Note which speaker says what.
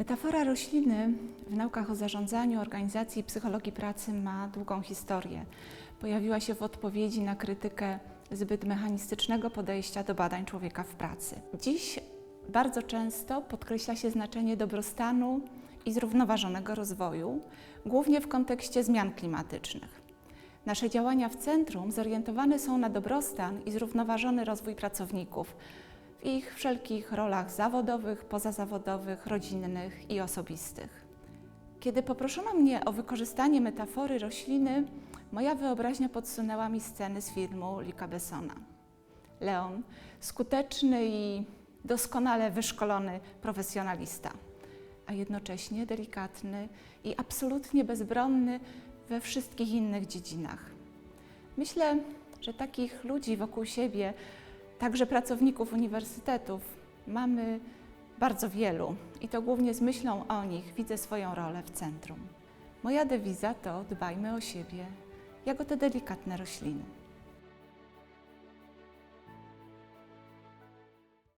Speaker 1: Metafora rośliny w naukach o zarządzaniu, organizacji i psychologii pracy ma długą historię. Pojawiła się w odpowiedzi na krytykę zbyt mechanistycznego podejścia do badań człowieka w pracy. Dziś bardzo często podkreśla się znaczenie dobrostanu i zrównoważonego rozwoju, głównie w kontekście zmian klimatycznych. Nasze działania w centrum zorientowane są na dobrostan i zrównoważony rozwój pracowników w ich wszelkich rolach zawodowych, pozazawodowych, rodzinnych i osobistych. Kiedy poproszono mnie o wykorzystanie metafory rośliny, moja wyobraźnia podsunęła mi sceny z filmu Luca Bessona. Leon, skuteczny i doskonale wyszkolony profesjonalista, a jednocześnie delikatny i absolutnie bezbronny we wszystkich innych dziedzinach. Myślę, że takich ludzi wokół siebie, także pracowników uniwersytetów, mamy bardzo wielu i to głównie z myślą o nich widzę swoją rolę w centrum. Moja dewiza to dbajmy o siebie, jako te delikatne rośliny.